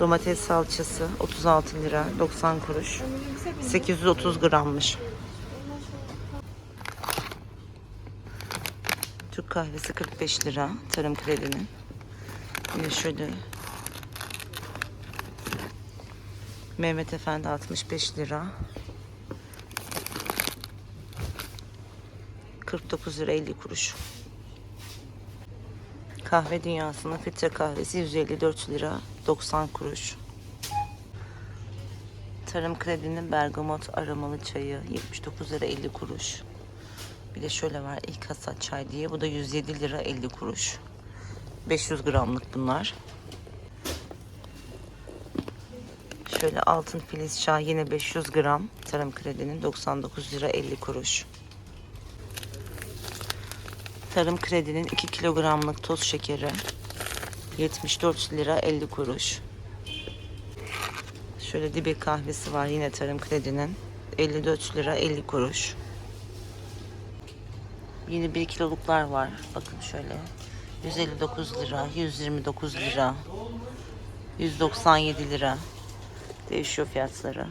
Domates salçası 36 lira 90 kuruş. 830 grammış. Türk kahvesi 45 lira tarım kredinin. Yine şöyle Mehmet Efendi 65 lira. 49 lira 50 kuruş. Kahve dünyasının filtre kahvesi 154 lira 90 kuruş. Tarım Kredi'nin bergamot aromalı çayı 79 lira 50 kuruş. Bir de şöyle var ilk hasat çay diye. Bu da 107 lira 50 kuruş. 500 gramlık bunlar. Şöyle altın filiz çay yine 500 gram. Tarım Kredi'nin 99 lira 50 kuruş. Tarım Kredi'nin 2 kilogramlık toz şekeri 74 lira 50 kuruş. Şöyle dibe kahvesi var yine Tarım Kredi'nin 54 lira 50 kuruş. Yeni 1 kiloluklar var. Bakın şöyle. 159 lira, 129 lira, 197 lira. Değişiyor fiyatları.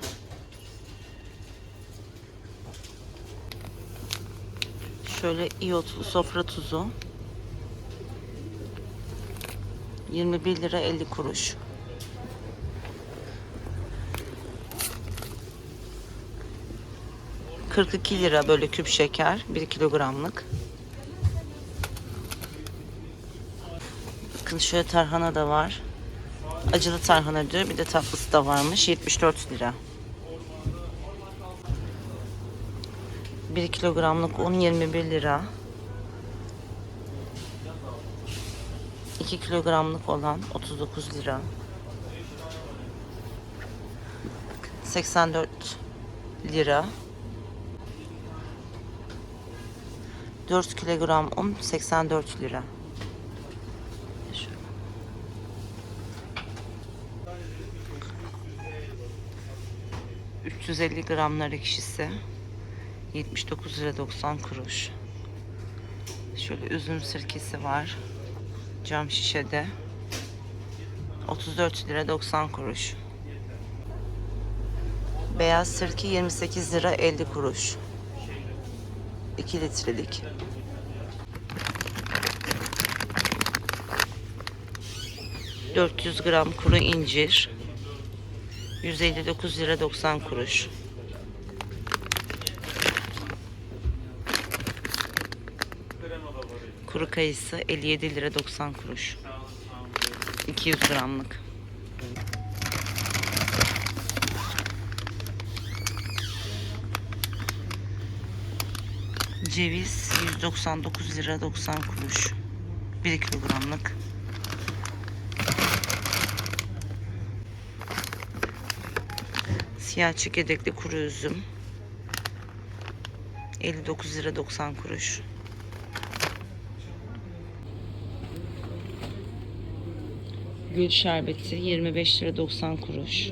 Şöyle iyotlu sofra tuzu. 21 lira 50 kuruş. ...42 lira böyle küp şeker... ...1 kilogramlık. Bakın şöyle tarhana da var. Acılı tarhana diyor. Bir de tatlısı da varmış. 74 lira. 1 kilogramlık un 21 lira. 2 kilogramlık olan 39 lira. 84 lira. 4 kilogram un 84 lira. Şöyle. ...350 gramlar ekşisi... ...79 lira 90 kuruş. Şöyle üzüm sirkesi var. Cam şişede. 34 lira 90 kuruş. Beyaz sirke 28 lira 50 kuruş. 2 litrelik. ...400 gram kuru incir... ...159 lira 90 kuruş. Kuru kayısı 57 lira 90 kuruş. 200 gramlık. Ceviz 199 lira 90 kuruş. 1 kilogramlık. Siyah çekirdekli kuru üzüm 59 lira 90 kuruş. Gül şerbeti 25 lira 90 kuruş.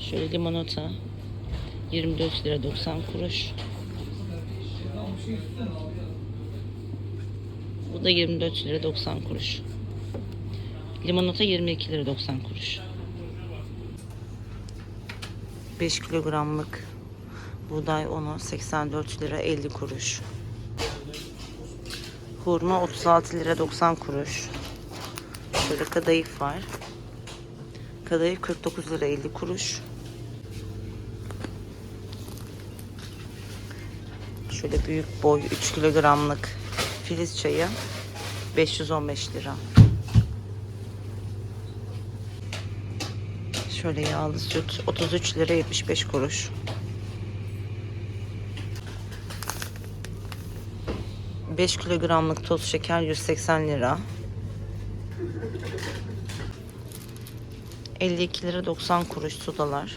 Şöyle limonata 24 lira 90 kuruş. Bu da 24 lira 90 kuruş. Limonata 22 lira 90 kuruş. 5 kilogramlık buğday unu 84 lira 50 kuruş. Hurma 36 lira 90 kuruş. Şöyle kadayıf var. Kadayıf 49 lira 50 kuruş. Şöyle büyük boy 3 kilogramlık filiz çayı 515 lira. Şöyle yağlı süt 33 lira 75 kuruş. Beş kilogramlık toz şeker 180 lira. 52 lira 90 kuruş sudalar.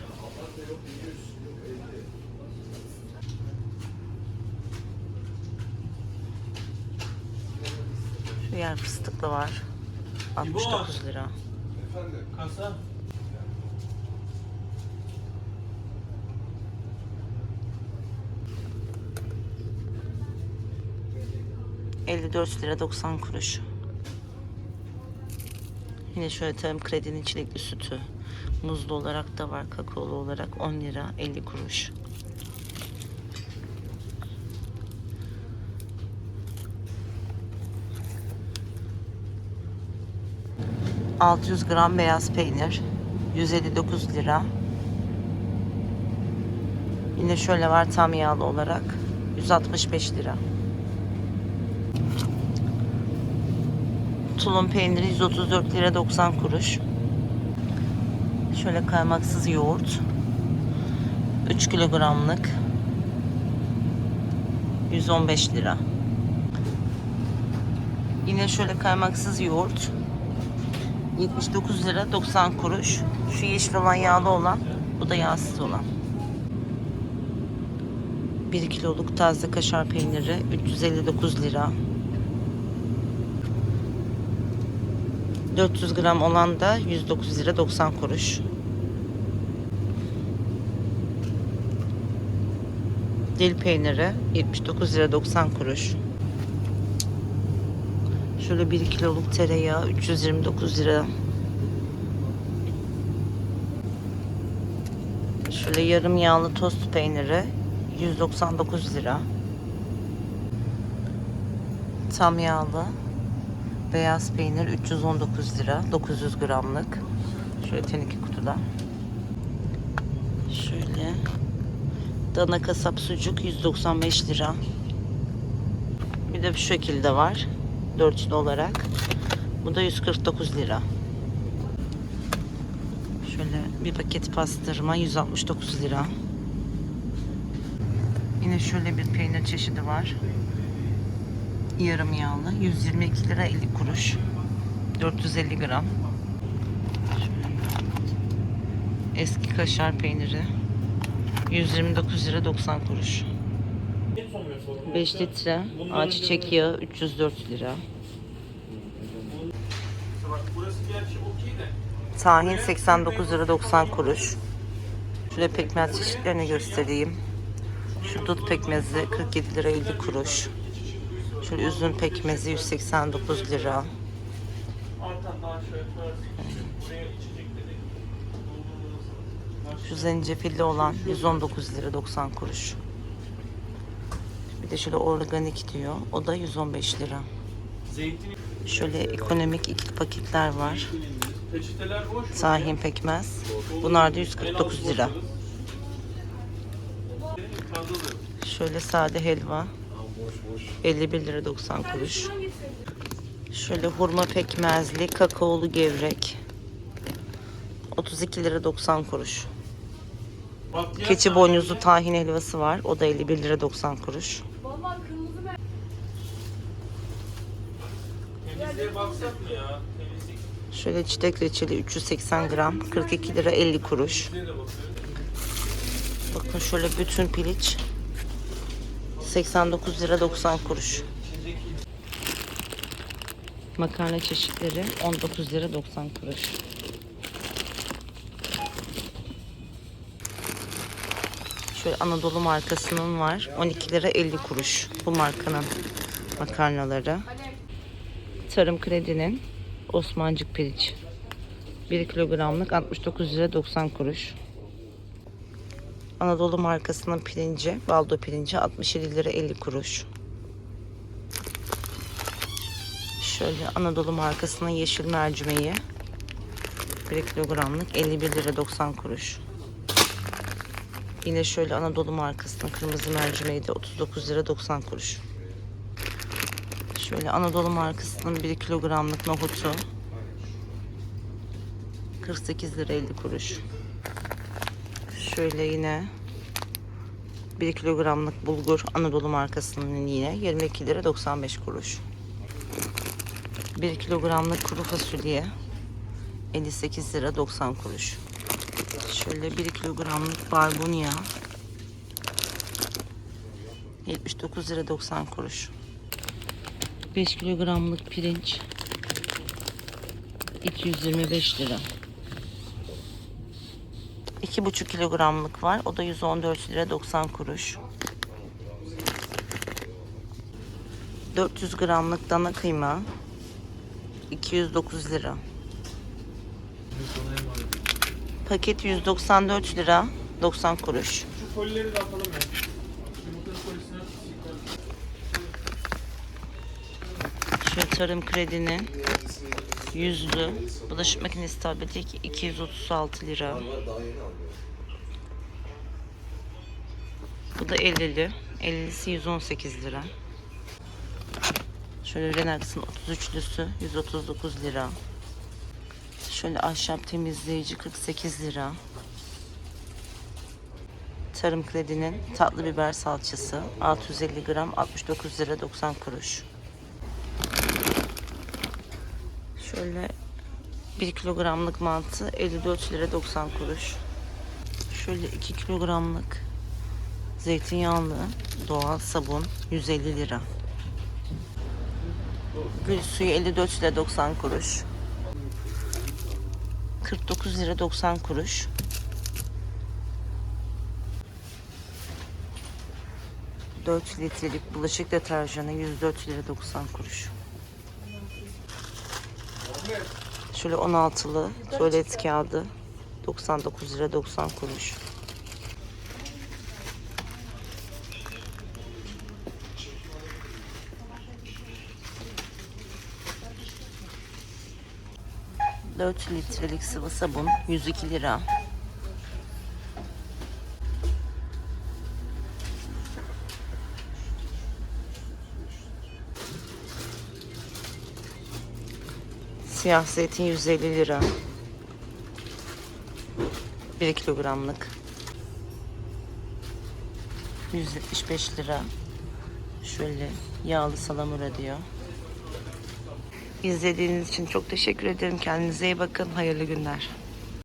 Şu yer fıstıklı var. 69 lira. Kasa. 54 lira 90 kuruş. Yine şöyle tarım kredinin çilekli sütü. Muzlu olarak da var. Kakaolu olarak 10 lira 50 kuruş. ...600 gram beyaz peynir... ...159 lira. Yine şöyle var tam yağlı olarak... ...165 lira. Tulum peyniri 134 lira 90 kuruş. Şöyle kaymaksız yoğurt. 3 kilogramlık. 115 lira. Yine şöyle kaymaksız yoğurt. 79 lira 90 kuruş. Şu yeşil olan yağlı olan. Bu da yağsız olan. 1 kiloluk taze kaşar peyniri 359 lira. 400 gram olan da 109 lira 90 kuruş. Dil peyniri 79 lira 90 kuruş. Şöyle 1 kiloluk tereyağı 329 lira. Şöyle yarım yağlı tost peyniri 199 lira. Tam yağlı Beyaz peynir 319 lira 900 gramlık. Şöyle teneke kutuda. Şöyle dana kasap sucuk 195 lira. Bir de bu şekilde var. Dörtlü olarak. Bu da 149 lira. Şöyle bir paket pastırma 169 lira. Yine şöyle bir peynir çeşidi var yarım yağlı 122 lira 50 kuruş. 450 gram. Eski kaşar peyniri 129 lira 90 kuruş. 5 litre ayçiçek yağı 304 lira. Tahin 89 lira 90 kuruş. Şöyle pekmez çeşitlerini göstereyim. Şu dut pekmezi 47 lira 50 kuruş Şöyle üzüm pekmezi 189 lira. Şu zencefilli olan 119 lira 90 kuruş. Bir de şöyle organik diyor. O da 115 lira. Şöyle ekonomik iki paketler var. Tahin pekmez. Bunlar da 149 lira. Şöyle sade helva. 51 lira 90 kuruş. Şöyle hurma pekmezli kakaolu gevrek. 32 lira 90 kuruş. Keçi boynuzlu tahin helvası var. O da 51 lira 90 kuruş. Şöyle çiçek reçeli 380 gram 42 lira 50 kuruş. Bakın şöyle bütün piliç 89 lira 90 kuruş. Makarna çeşitleri 19 lira 90 kuruş. Şöyle Anadolu markasının var. 12 lira 50 kuruş. Bu markanın makarnaları. Tarım Kredi'nin Osmancık piliç. 1 kilogramlık 69 lira 90 kuruş. Anadolu markasının pirinci, baldo pirinci 67 lira 50 kuruş. Şöyle Anadolu markasının yeşil mercimeği 1 kilogramlık 51 lira 90 kuruş. Yine şöyle Anadolu markasının kırmızı mercimeği de 39 lira 90 kuruş. Şöyle Anadolu markasının 1 kilogramlık nohutu 48 lira 50 kuruş. Şöyle yine 1 kilogramlık bulgur Anadolu markasının yine 22 lira 95 kuruş. 1 kilogramlık kuru fasulye 58 lira 90 kuruş. Şöyle 1 kilogramlık barbunya 79 lira 90 kuruş. 5 kilogramlık pirinç 225 lira. 2,5 kilogramlık var. O da 114 lira 90 kuruş. 400 gramlık dana kıyma 209 lira. Paket 194 lira 90 kuruş. Şu kolileri de atalım ya. Kolisini Şöyle tarım kredinin yüzlü bulaşık makinesi tableti 236 lira. Bu da 50'li. 50'lisi 118 lira. Şöyle Renax'ın 33'lüsü 139 lira. Şöyle ahşap temizleyici 48 lira. Tarım Kredi'nin tatlı biber salçası 650 gram 69 lira 90 kuruş. Şöyle 1 kilogramlık mantı 54 lira 90 kuruş. Şöyle 2 kilogramlık zeytinyağlı doğal sabun 150 lira. Gül suyu 54 lira 90 kuruş. 49 lira 90 kuruş. Dört litrelik bulaşık deterjanı 104 lira 90 kuruş. Şöyle 16'lı tuvalet kağıdı 99 lira 90 kuruş. Dört litrelik sıvı sabun 102 lira. Siyah zeytin 150 lira. 1 kilogramlık. 175 lira. Şöyle yağlı salamura diyor. İzlediğiniz için çok teşekkür ederim. Kendinize iyi bakın. Hayırlı günler.